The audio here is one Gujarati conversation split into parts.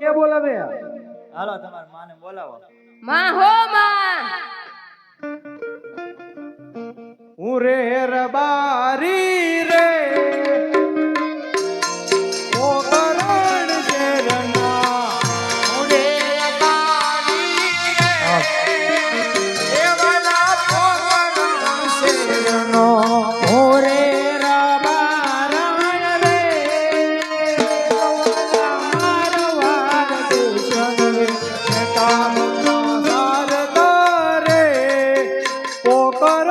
કે બોલાવે? હાલો તમાર માને બોલાવો. માં હો માં! હું રે રબારી રે.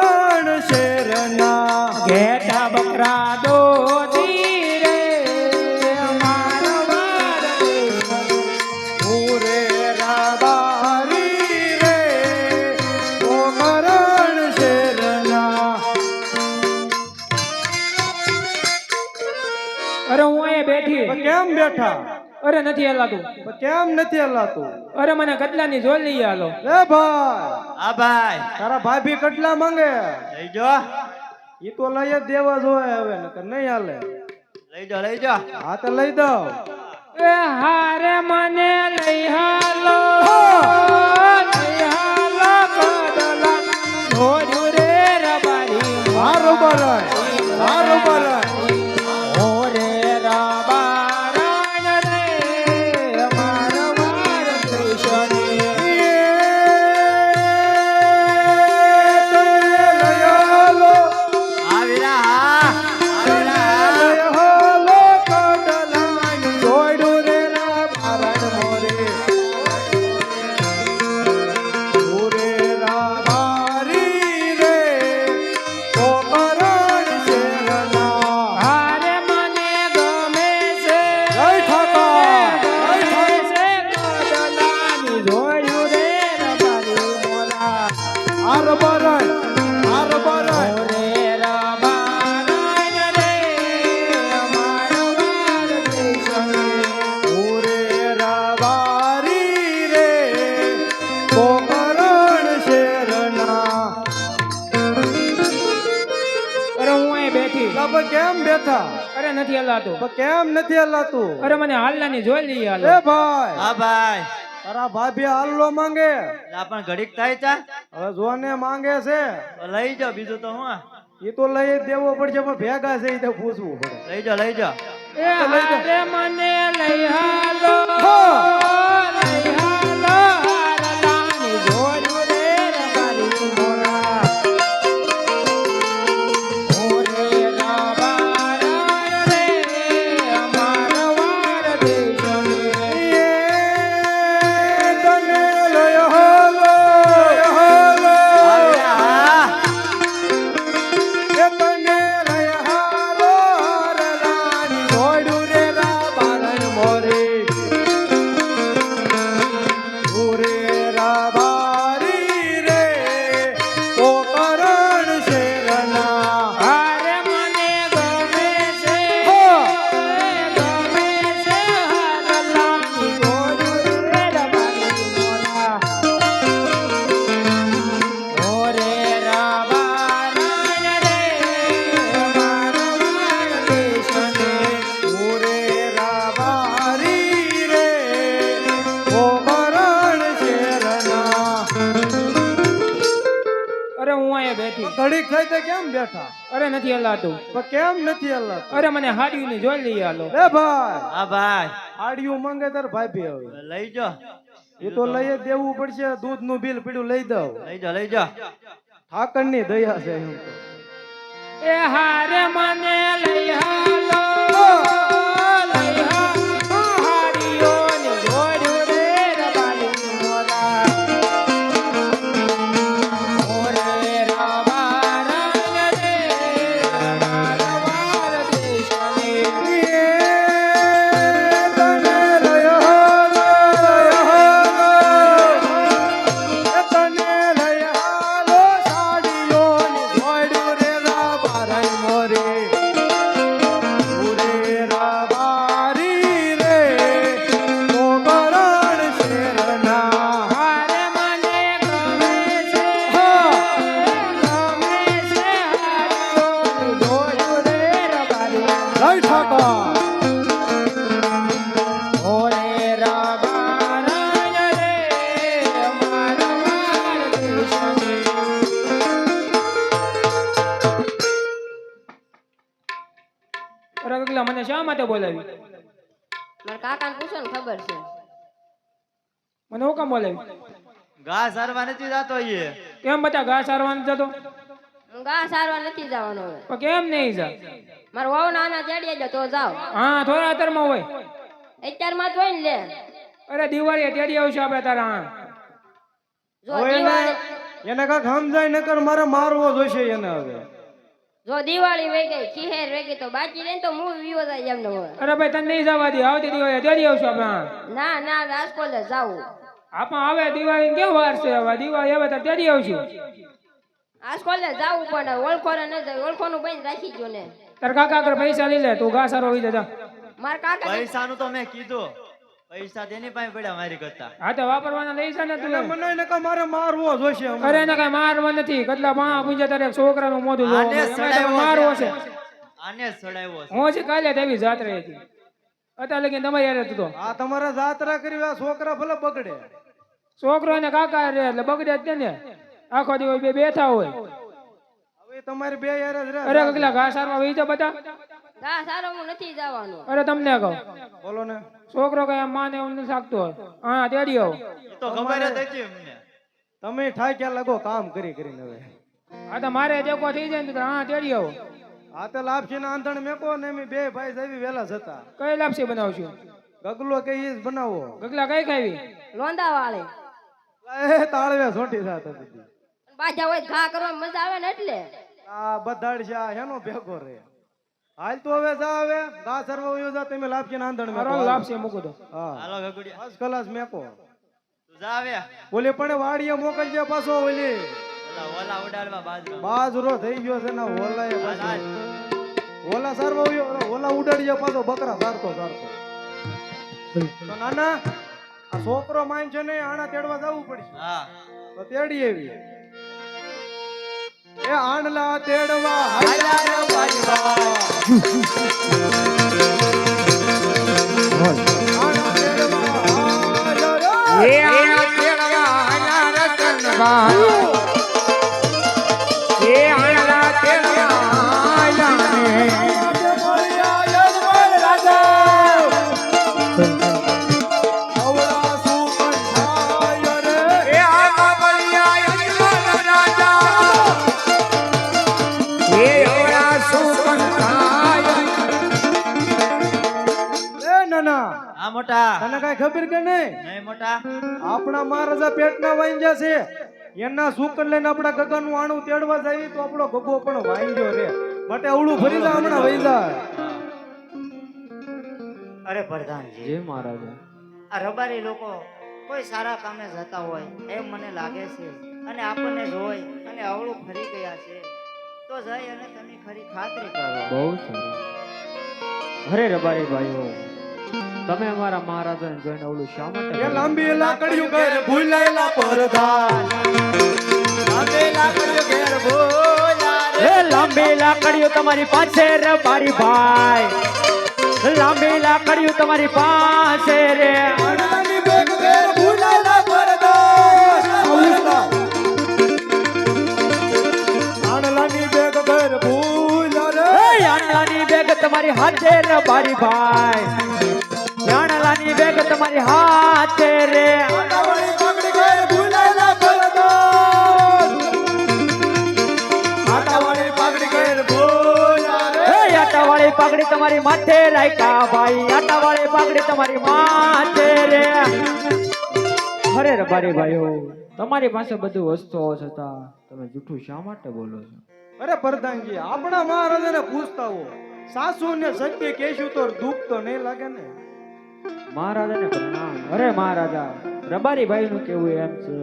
પોકરણ શેરના? ઘેટા બકરા દોધી રે પૂરે રાબારી રે પોકરણ શેરના? અરે હું અહીંયા બેઠી. કેમ બેઠા? અરે નથી હલાતું. કેમ નથી હલાતું? અરે મને કટલાની જોઈ લઈ હાલો એ ભાઈ. હા ભાઈ. તારા ભાભી કટલા માંગે. લઈ જો. ઈ તો લઈ જ દેવા જોઈએ હવે નકર નહીં હાલે. લઈ જો લઈ જો. હા તો લઈ દો એ હારે મને લઈ હાલો લઈ હાલો કડલા ઢોર રે રબારી. મારું બરાય નથી હલાતું. અરે મને હાલનાની જોઈ લઈ એ ભાઈ. હા ભાઈ. તારા ભાભી હાલલો માંગે. આ પણ ઘડીક થાય ચા. હવે જોને માંગે છે. લઈ જાઓ બીજું તો હું એ તો લઈ જ દેવો પડશે પણ ભેગા છે એ તો પૂછવું પડે. લઈ જાઓ લઈ જાઓ. એ મને લઈ હાલો. હા. લઈ હાલો થઈ તે કેમ બેઠા? અરે નથી હલાતું. પણ કેમ નથી હલાતું? અરે મને હાડીની જોઈ લઈએ હાલો. એ ભાઈ. હા ભાઈ. આડિયું માંગે તાર ભાભી હવે. લઈ જાઓ એ તો લઈ દેવું પડશે. દૂધનું બિલ પીડું લઈ દઉં. લઈ જાઓ લઈ જાઓ ઠાકરની દયા છે હું તો. એ હારે મને લઈ હાલો. લઈ મને શા માટે બોલાવી? મારા કાકાને પૂછો ને ખબર છે. મને હું કામ બોલાવી? ઘા સારવા નથી જતો કેમ બતા ઘા સારવા નથી જતો? ગા સારવા નથી જવાનો હવે. કેમ નહીં જા? મારો વહુ નાના તેડીએ જો તો જાવ હા થોડા અત્યારમાં હોય. અત્યારમાં જ ને લે. અરે દિવાળીએ તેડી આવશું આપણે તારા હા જો દિવાળી એને કાંઈક સમજાય નકર મારે મારવો જોઈશે એને હવે. જો દિવાળી વહી ગઈ ખીહેર ગઈ તો બાકી રહે ને તો હું વિયો જાય એમને હોય અરે ભાઈ તને નહીં જવા દે. આવતી દિવાળી તેડી આવશું આપણે ના ના રાજકોટ જાવું આપણે આવે દિવાળી કેવું વાર છે હવે? દિવાળી આવે તો તેડી આવશું. રાજકોટ જાવું પડે ઓળખોને ન જાય ઓળખોનું બંધ રાખી જો ને. તાર કાકા આગળ પૈસા લઈ લે તું ઘા સારો હોય જા માર કાકા પૈસાનું તો મેં કીધું. પૈસા તેની પાસે પડ્યા મારી કરતા. હા તો વાપરવાના લઈ જા ને તું. મને નકર મારે મારવો જોશે અરે એને કઈ મારવા નથી કદલા પા પૂંજા તારે છોકરાનું મોઢું જોવા આને મળે. મારવો છે. આને સડાવ્યો છે. હું છે કાલે તેવી જાત્રા હતી. અત્યારે લગી તમારી યાર હતું તો. આ તમારે જાત્રા કરી આ છોકરા ભલે બગડે. છોકરો એને કાકા રે એટલે બગડે જ ને. આખો દિવસ બે બેઠા હોય. હવે તમારે બે યાર જ અરે રહે કકલા ઘા સારવા જાઓ બધા? ગા સારો હું નથી જવાનો. અરે તમને કહો. બોલો ને. છોકરો કઈ આમ માને એવું નથી લાગતું હોય. હા તેડી આવો. તો ખબર જ હતી અમને. તમે ઠાક્યા લાગો કામ કરી કરીને હવે. હા તો મારે ટેકો થઈ જાય ને હા તેડી આવો. હા તો લાપસી ના આંધણ મેકો ને એમ બે ભાઈ જાવી વેલા જતા કઈ લાપસી બનાવશું? ગગલો કે ઈ બનાવો. ગગલા કઈ ખાવી? લોંદા વાળે. એ તાળવે સોટી સાથે બાજા હોય ઘા કરવા મજા આવે ને એટલે. આ બધાડ છે એનો ભેગો રે. હાલ તો હવે જા હવે. ઘા સરવા વયો જા તમે લાપસી ના આંધણ મારો મેકો લાપસી મૂકો દો હા. હાલો ગગડિયા. બસ કલાસ મેકો. તું જા હવે. ઓલી પણ વાડીએ મોકલજે પાછો ઓલી. ઓલા ઓલા ઉડાડવા બાજરો. બાજરો થઈ ગયો છે ને ઓલા એ હાલ, હાલ. ઓલા સારવા વયો ઓલા ઉડાડીએ પાછો બકરા સારતો સારતો તો નાના આ છોકરો માન છે ને આણા તેડવા જવું પડશે. હા. તો તેડી એવી એ આણલા તેડવા હાલ્યા રે મોટા? તને કઈ ખબર કે નહીં? નહીં મોટા. આપણા મહારાજા પેટના વાંજ્યા છે એના સુકર લઈને આપણા ગગનનું આણું તેડવા જાય તો આપણો ગગો પણ વાંજ્યો રે. માટે અવળું ફરી જા હમણાં વહી જા. અરે પ્રધાનજી. જય મહારાજા. આ રબારી લોકો કોઈ સારા કામે જતા હોય એમ મને લાગે છે અને આપણને જોઈ અને અવળું ફરી ગયા છે. તો જઈ અને તમે ખરી ખાતરી કરો. બહુ સારું. અરે રબારી ભાઈઓ તમે અમારા મહારાજાને જોઈને ઓલું શા માટે એ લાંબી લાકડીઓ ઘેર ભૂલાયેલા લાંબી ઘેર ભૂલા એ લાંબી લાકડીઓ તમારી પાસે રબારી ભાઈ. લાંબી લાકડીઓ તમારી પાસે રે. અડાની બેગ ઘેર તમારી હાથે રબારી ભાઈ. યાણલાની બેગ તમારી હાથે રે. પાઘડી રે. તમારી માથે રાખ્યા ભાઈ. આટાવાળી પાઘડી તમારી માથે રે. અરે રબારી ભાઈઓ તમારી પાસે બધું વસ્તુ છતાં તમે જૂઠું શા માટે બોલો છો? અરે પ્રધાનજી આપણા મહારાજાને પૂછતા હો સાસુ ને સત્ય કહેશું તો દુઃખ તો નહીં લાગે ને. મહારાજાને પ્રણામ. અરે મહારાજા રબારી ભાઈ નું કેવું એમ છે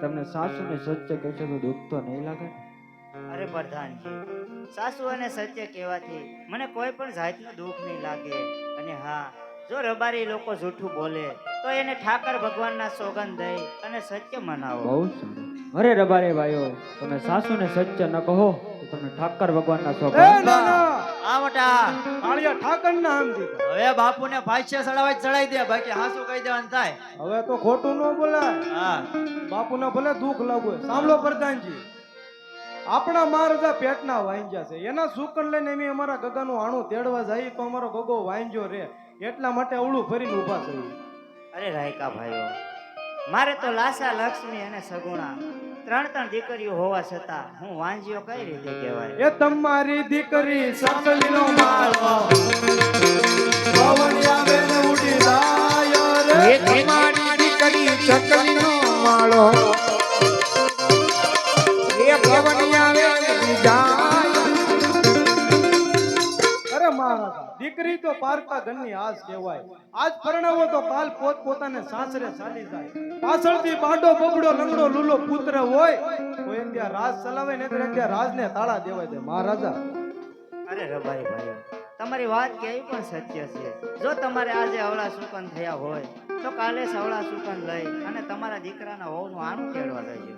તમને સાસુ ને સત્ય કહેશો તો દુઃખ તો નહીં લાગે અરે પ્રધાનજી સાસુ અને સત્ય કહેવાથી મને કોઈ પણ જાતનું દુઃખ નહીં લાગે. અને હા જો રબારી લોકો જૂઠું બોલે તો એને ઠાકર ભગવાનના સોગંદ દઈ અને સત્ય મનાવો. બહુ અરે રબારી ભાઈઓ તમે સાસુ ને સત્ય ન કહો તો તમે ઠાકર ભગવાનના એ ના ના કાળિયા ઠાકર ના દીધા. હવે બાપુને ભાષ્ય ચડાવવા ચડાઈ દે બાકી હાસુ કહી દેવાનું થાય. હવે તો ખોટું ન બોલાય. હા. બાપુને ભલે દુઃખ લાગુ સાંભળો પ્રધાનજી. આપણા મહારાજા પેટના વાંજ્યા છે. એના સુકન લઈને એમ અમારા ગગાનું આણું તેડવા જાય તો અમારો ગગો વાંજ્યો રે એટલા માટે અવળું ફરીને ઊભા થયું. અરે રાયકા ભાઈઓ મારે તો લાસા લક્ષ્મી અને સગુણા ત્રણ ત્રણ દીકરીઓ હોવા છતાં હું વાંજીઓ કઈ રીતે કહેવાય? એ તમારી દીકરી સકલીનો માળો પવનિયા બેન ઉડી જાય રે. એ તમારી દીકરી માળો દીકરી તો પારકા ઘરની આસ કહેવાય. આજ પરણાવો તો કાલ પોત પોતાને સાસરે ચાલી જાય. પાછળથી બાડો બબડો લંગડો લૂલો પુત્ર હોય તો એમ ત્યાં રાજ ચલાવે ને ત્યાં રાજને તાળા દેવાય દે મહારાજા. અરે રબારી ભાઈ તમારી વાત કેવી પણ સત્ય છે. જો તમારે આજે અવળા સુકન થયા હોય તો કાલે સવળા સુકન લઈ અને તમારા દીકરાના હોવનું આનું કેળવા જજો.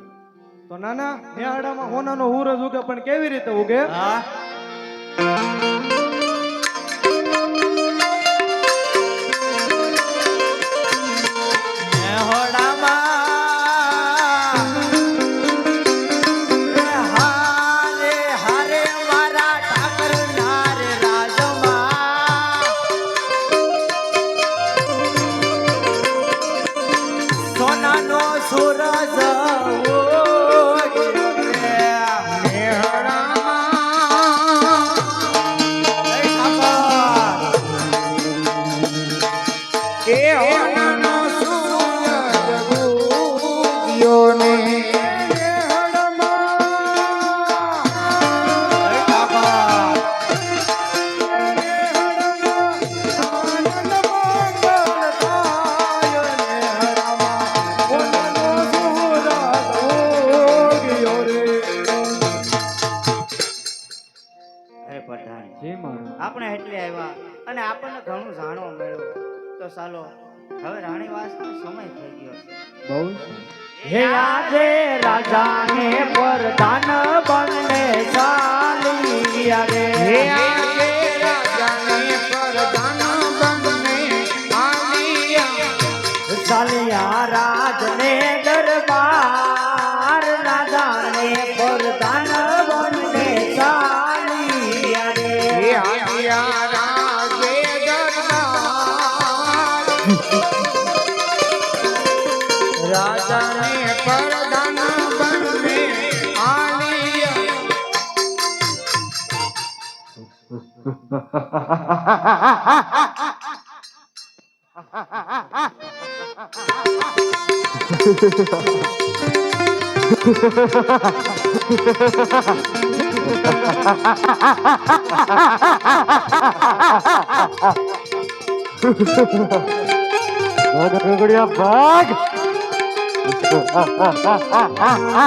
તો નાના મેહાડામાં હોનાનો ઉરજ ઉગે પણ કેવી રીતે ઉગે? હા? હે આજે રાજાને વરદાન બંને ચાલી રે. હે આજે રાજાને પ્રધાન બંને ચાલિયા રાજને દરબાર રાજાને વરદાન ગગડિયા ભાગ Ha ha ha ha ha ha!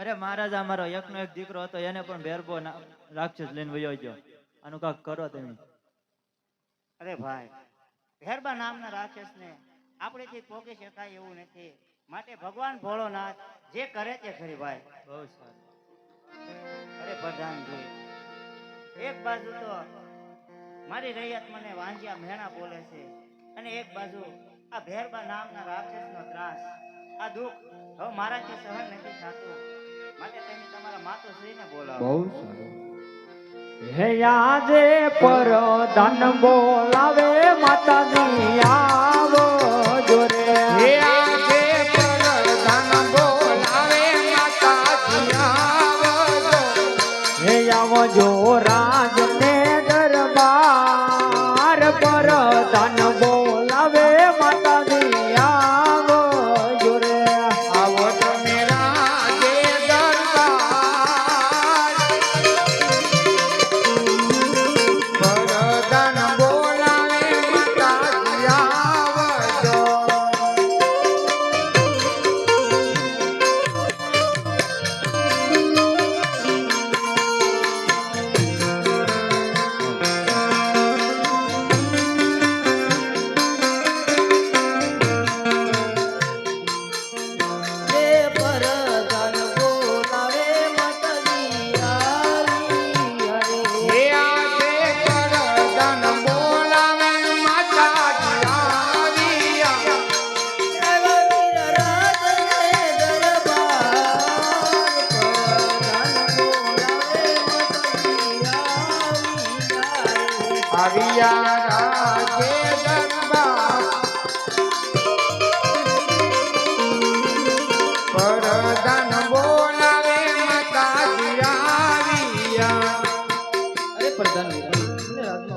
અરે મહારાજા અમારો એકનો એક દીકરો હતો એને પણ ભેરબો રાક્ષસ લઈને વયો ગયો. આનું કાક કરો તમે. અરે ભાઈ ભેરબા નામના રાક્ષસને આપણેથી પોકી શકાય એવું નથી. માટે ભગવાન ભોળોનાથ જે કરે તે ખરી ભાઈ. બહુ સારું. અરે પ્રધાનજી એક બાજુ તો મારી રૈયત મને વાંજિયા મેણા બોલે છે અને એક બાજુ આ ભેરબા નામના રાક્ષસનો ત્રાસ. આ દુઃખ હવે મારાથી સહન નથી થતું. બહુ સારું. હે આજે પર ધન બોલાવે માતાજી આવો બોલાવે મને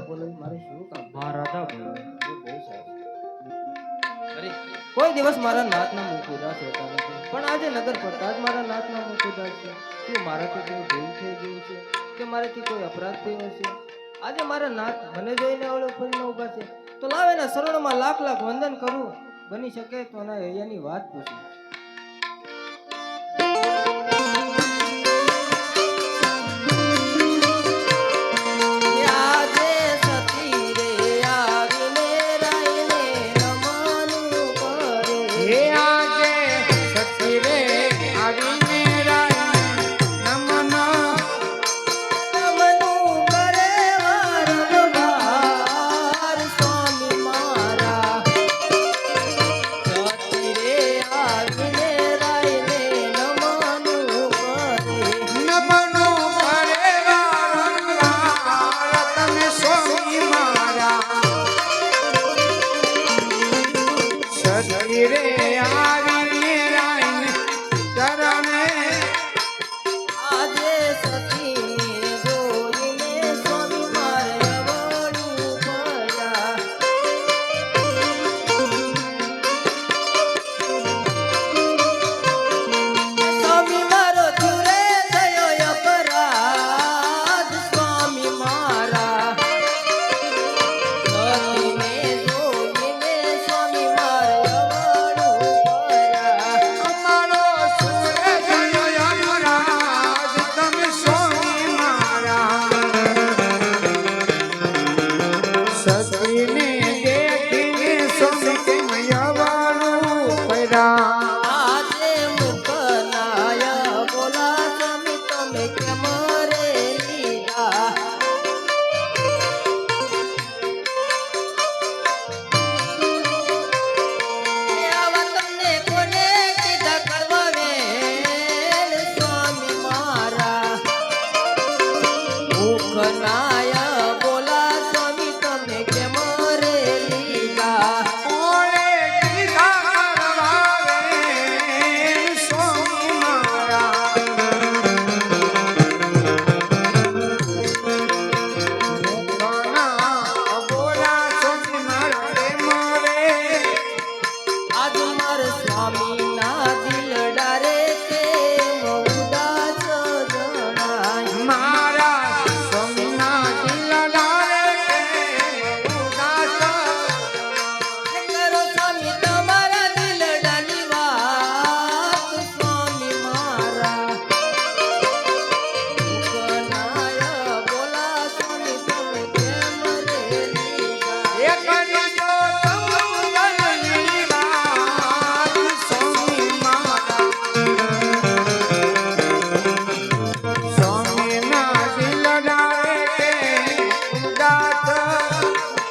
બોલાવી મારે શું કામ મહારાજા બોલો અરે કોઈ દિવસ મારા નાથના મુખ ઉદાસ હોતા નથી. પણ આજે નગર પડતા જ મારા નાથના મુખ ઉદાસ છે. કે મારાથી કોઈ ભૂલ થઈ ગયું છે? કે મારાથી કોઈ અપરાધ થયો છે આજે મારા નાથ મને જોઈને અવળો ફરીને ઊભા છે. તો લાવ એના શરણમાં લાખ લાખ વંદન કરું. બની શકે તો એના હૈયાની વાત પૂછું